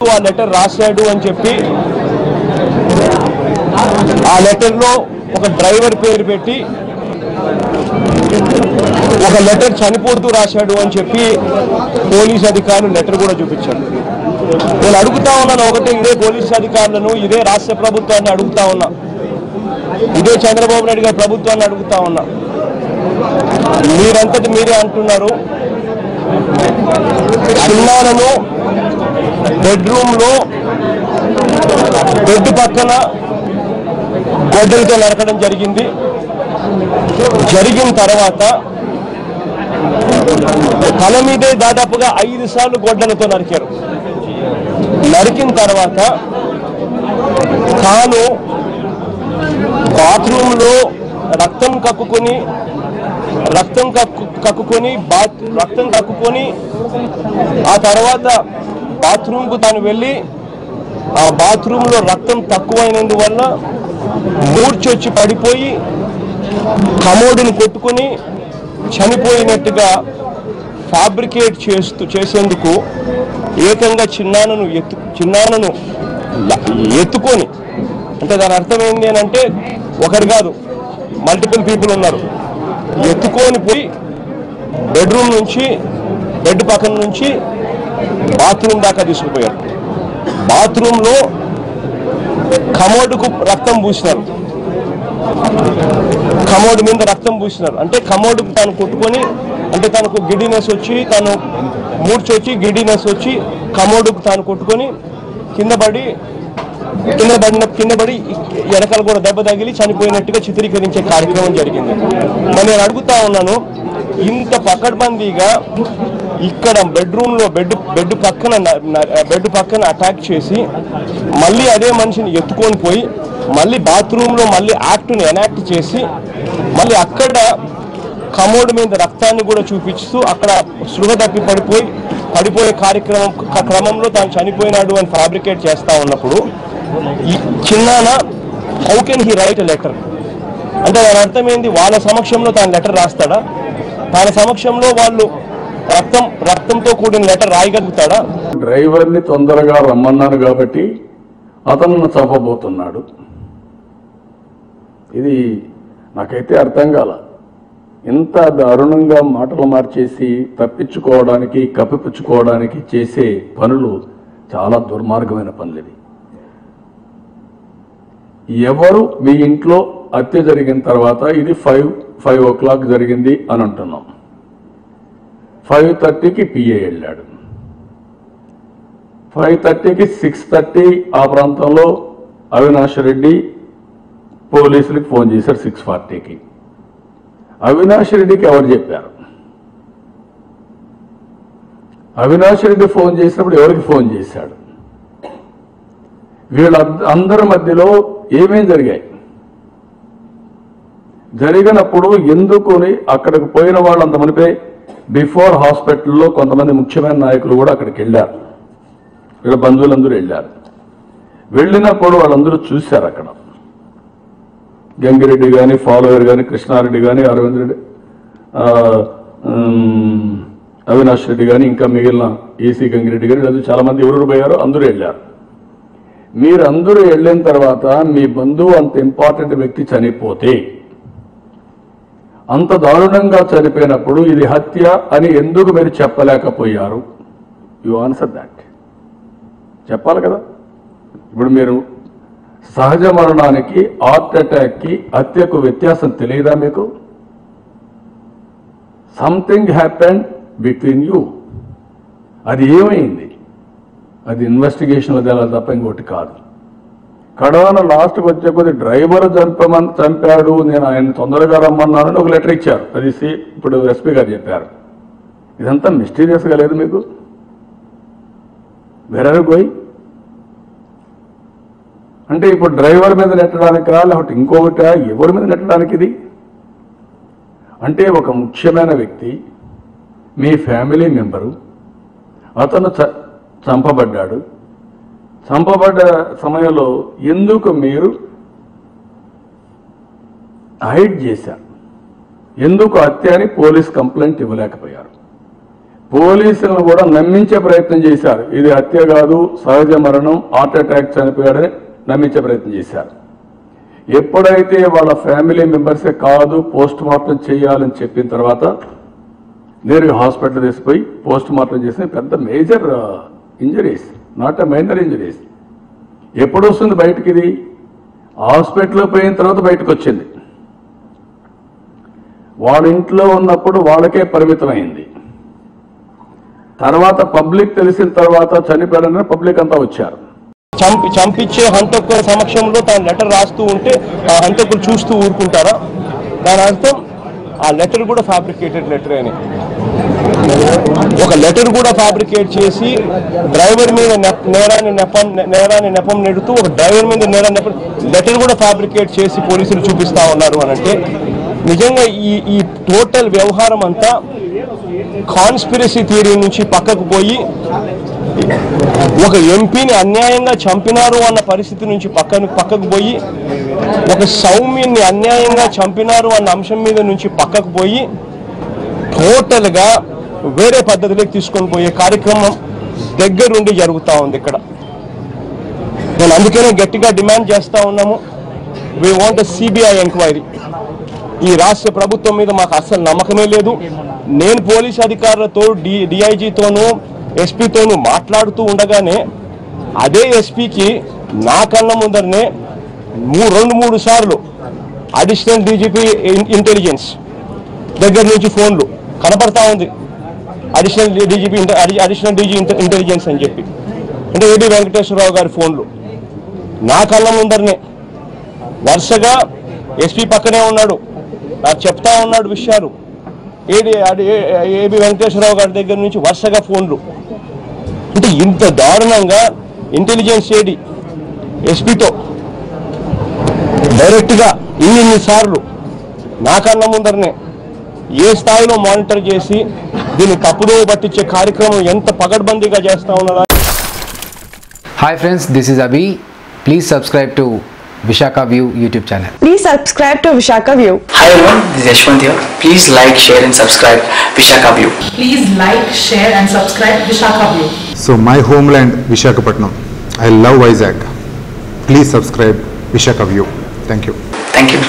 ఆ లెటర్ రాశాడు అని చెప్పి ఆ లెటర్లో ఒక డ్రైవర్ పేరు పెట్టి ఒక లెటర్ చనిపోతూ రాశాడు అని చెప్పి పోలీస్ అధికారులు లెటర్ కూడా చూపించాడు నేను అడుగుతా ఉన్నాను ఒకటి ఇదే పోలీస్ అధికారులను ఇదే రాష్ట్ర ప్రభుత్వాన్ని అడుగుతా ఉన్నా. ఇదే చంద్రబాబు నాయుడు గారి ప్రభుత్వాన్ని అడుగుతా ఉన్నా. మీరంతటి మీరే అంటున్నారు. చిన్నాలను బెడ్రూమ్లో బెడ్ పక్కన గొడ్డలతో నరకడం జరిగింది. జరిగిన తర్వాత తల మీదే దాదాపుగా ఐదు సార్లు గొడ్డలతో నరికారు. నరికిన తర్వాత తాను బాత్రూమ్లో రక్తం కక్కుకొని రక్తం కక్కు కక్కుకొని బాత్ రక్తం కక్కుకొని ఆ తర్వాత బాత్రూమ్కు తను తాను వెళ్ళి ఆ బాత్రూంలో రక్తం తక్కువైనందువల్ల మూర్చొచ్చి పడిపోయి కమోడుని కొట్టుకొని చనిపోయినట్టుగా ఫ్యాబ్రికేట్ చేస్తూ చేసేందుకు ఏకంగా చిన్నానను ఎత్తు చిన్నానను ఎత్తుకొని అంటే దాని అర్థం ఏంటి అని అంటే ఒకరు కాదు మల్టిపుల్ పీపుల్ ఉన్నారు. ఎత్తుకొని పోయి బెడ్రూమ్ నుంచి బెడ్ పక్కన నుంచి బాత్రూమ్ దాకా తీసుకుపోయారు. బాత్రూంలో కమోడుకు రక్తం పూసినారు. కమోడ్ మీద రక్తం పూసినారు. అంటే కమోడుకు తాను కొట్టుకొని అంటే తనకు గిడినెస్ వచ్చి తను మూడ్చొచ్చి గిడినెస్ వచ్చి కమోడుకు తాను కొట్టుకొని కింద పడి కింద పడిన కింద పడి వెనకాల కూడా దెబ్బ తగిలి చనిపోయినట్టుగా చిత్రీకరించే కార్యక్రమం జరిగింది. మరి నేను అడుగుతా ఉన్నాను ఇంత పకడ్బందీగా ఇక్కడ బెడ్రూమ్లో బెడ్ బెడ్ పక్కన బెడ్ పక్కన అటాక్ చేసి మళ్ళీ అదే మనిషిని ఎత్తుకొని పోయి మళ్ళీ బాత్రూమ్లో మళ్ళీ యాక్ట్ని ఎనాక్ట్ చేసి మళ్ళీ అక్కడ కమోడ్ మీద రక్తాన్ని కూడా చూపిస్తూ అక్కడ సృహ తప్పి పడిపోయి పడిపోయే కార్యక్రమం క్రమంలో తాను చనిపోయినాడు అని ఫ్యాబ్రికేట్ చేస్తా ఉన్నప్పుడు ఈ చిన్నాన how can he write letter అంటే దాని అర్థమైంది వాళ్ళ సమక్షంలో తాను లెటర్ రాస్తాడా? తన సమక్షంలో వాళ్ళు రక్తం రక్తంతో కూడిన లెటర్ రాయగలుగుతాడా? డ్రైవర్ని తొందరగా రమ్మన్నాను కాబట్టి అతను చంపబోతున్నాడు. ఇది నాకైతే అర్థం కాల. ఇంత దారుణంగా మాటలు మార్చేసి తప్పించుకోవడానికి కప్పిపుచ్చుకోవడానికి చేసే పనులు చాలా దుర్మార్గమైన పనులు ఇవి ఎవరు మీ ఇంట్లో హత్య జరిగిన తర్వాత ఇది ఫైవ్ ఫైవ్ ఓ క్లాక్ జరిగింది అని అంటున్నాం. ఫైవ్ థర్టీకి పిఏ వెళ్ళాడు. ఫైవ్ థర్టీకి సిక్స్ థర్టీ ఆ ప్రాంతంలో అవినాష్ రెడ్డి పోలీసులకు ఫోన్ చేశారు సిక్స్ ఫార్టీకి. అవినాష్ రెడ్డికి ఎవరు చెప్పారు? అవినాష్ రెడ్డి ఫోన్ చేసినప్పుడు ఎవరికి ఫోన్ చేశాడు? వీళ్ళ అందరి మధ్యలో ఏమేం జరిగాయి? జరిగినప్పుడు ఎందుకుని అక్కడికి పోయిన వాళ్ళంత మునిపే బిఫోర్ హాస్పిటల్లో కొంతమంది ముఖ్యమైన నాయకులు కూడా అక్కడికి వెళ్ళారు. వీళ్ళ బంధువులందరూ వెళ్ళారు. వెళ్ళినప్పుడు వాళ్ళందరూ చూశారు అక్కడ. గంగిరెడ్డి కానీ ఫాలోవర్ కానీ కృష్ణారెడ్డి కానీ అరవింద్ రెడ్డి అవినాష్ రెడ్డి కానీ ఇంకా మిగిలిన ఏసీ గంగిరెడ్డి కానీ లేదా చాలామంది ఎవరు పోయారో అందరూ వెళ్ళారు. మీరందరూ వెళ్ళిన తర్వాత మీ బంధువు అంత ఇంపార్టెంట్ వ్యక్తి చనిపోతే అంత దారుణంగా చనిపోయినప్పుడు ఇది హత్య అని ఎందుకు మీరు చెప్పలేకపోయారు? యు ఆన్సర్ దాట్ చెప్పాలి కదా? ఇప్పుడు మీరు సహజ మరణానికి హార్ట్ అటాక్కి హత్యకు వ్యత్యాసం తెలియదా మీకు? సంథింగ్ హ్యాపెండ్ బిట్వీన్ యూ అది ఏమైంది? అది ఇన్వెస్టిగేషన్లో తేలాలి తప్ప ఇంకోటి కాదు. కడవన లాస్ట్కి వచ్చే కొద్ది డ్రైవర్ చంపమని చంపాడు నేను ఆయన తొందరగా రమ్మన్నానని ఒక లెటర్ ఇచ్చారు. అది సి ఇప్పుడు ఎస్పీ గారు చెప్పారు. ఇదంతా మిస్టీరియస్గా లేదు మీకు? వెరరు పోయి అంటే ఇప్పుడు డ్రైవర్ మీద నెట్టడానికా లేకపోతే ఇంకొకట ఎవరి మీద నెట్టడానికి ఇది? అంటే ఒక ముఖ్యమైన వ్యక్తి మీ ఫ్యామిలీ మెంబరు అతను చ- చంపబడ్డాడు. చంపబడ్డ సమయంలో ఎందుకు మీరు హైడ్ చేశారు ఎందుకు హత్య అని పోలీస్ కంప్లైంట్ ఇవ్వలేకపోయారు? పోలీసులను కూడా నమ్మించే ప్రయత్నం చేశారు. ఇది హత్య కాదు సహజ మరణం హార్ట్ అటాక్ చనిపోయాడని నమ్మించే ప్రయత్నం చేశారు. ఎప్పుడైతే వాళ్ళ ఫ్యామిలీ మెంబర్సే కాదు పోస్ట్ మార్టం చేయాలని చెప్పిన తర్వాత నేరుగా హాస్పిటల్ తీసుకుపోయి పోస్ట్ మార్టం చేసిన పెద్ద major injuries. Not a minor injuries. ఎప్పుడు వస్తుంది బయటికి ఇది హాస్పిటల్ పోయిన తర్వాత బయటకు వచ్చింది వాళ్ళ ఇంట్లో ఉన్నప్పుడు వాళ్ళకే పరిమితమైంది. తర్వాత పబ్లిక్ తెలిసిన తర్వాత చనిపోయాడని పబ్లిక్ అంతా వచ్చారు. చంపి చంపించే హంతకుల సమక్షంలో తాను లెటర్ రాస్తూ ఉంటే ఆ హంతకులు చూస్తూ ఊరుకుంటారా? దాని అర్థం ఆ లెటర్ కూడా ఫ్యాబ్రికేటెడ్ లెటర్ అని. ఒక లెటర్ కూడా ఫ్యాబ్రికేట్ చేసి డ్రైవర్ మీద నెప్- నేరాన్ని నెపం నేరాన్ని నెపం నెడుతూ ఒక డ్రైవర్ మీద నేరాన్ని నెపం లెటర్ కూడా ఫ్యాబ్రికేట్ చేసి పోలీసులు చూపిస్తా ఉన్నారు అని అంటే నిజంగా ఈ ఈ టోటల్ వ్యవహారం అంతా కాన్స్పిరసీ థియరీ నుంచి పక్కకు పోయి ఒక ఎంపీని అన్యాయంగా చంపినారు అన్న పరిస్థితి నుంచి పక్కన పక్కకు పోయి ఒక సౌమ్యుని అన్యాయంగా చంపినారు అన్న అంశం మీద నుంచి పక్కకు పోయి టోటల్గా వేరే పద్ధతిలోకి తీసుకొని పోయే కార్యక్రమం దగ్గరుండి జరుగుతూ ఉంది ఇక్కడ. నేను అందుకనే గట్టిగా డిమాండ్ చేస్తూ ఉన్నాము. వీ వాంట్ సిబిఐ ఎంక్వైరీ ఈ రాష్ట్ర ప్రభుత్వం మీద మాకు అస్సలు నమ్మకమే లేదు. నేను పోలీస్ అధికారులతో డి డిఐజీతోనూ ఎస్పీతోనూ మాట్లాడుతూ ఉండగానే అదే ఎస్పీకి నా కళ్ళ ముందరనే రెండు మూడు సార్లు అడిషనల్ డీజీపీ ఇంటెలిజెన్స్ దగ్గర నుంచి ఫోన్లు కనపడతా ఉంది. Additional DGP additional DG intelligence అని చెప్పి. అంటే ఏబి వెంకటేశ్వరరావు గారి ఫోన్లు. నా కళ్ళ ముందరనే. వరుసగా ఎస్పీ పక్కనే ఉన్నాడు. నాకు చెప్తా ఉన్నాడు విషయాలు. ఏడి అది ఏబి వెంకటేశ్వరరావు గారి దగ్గర నుంచి వరుసగా ఫోన్లు. అంటే ఇంత దారుణంగా ఇంటెలిజెన్స్ ఏడి ఎస్పీతో డైరెక్ట్గా ఇన్ని సార్లు నా కళ్ళ ముందరనే ఏ స్థాయిలో మానిటర్ చేసి దీన్ని తప్పుదో పట్టించే కార్యక్రమం ఎంత పగడ్బందీగా చేస్తా ఉన్నారా Hi friends, this is Abhi. Please subscribe to Vishaka View YouTube channel. Please subscribe to Vishaka View. Hi everyone, this is Yashwant here. Please like, share and subscribe Vishaka View. Please like, share and subscribe Vishaka View. So my homeland Vishakhapatnam. I love Vizag. Please subscribe Vishaka View. Thank you. Thank you.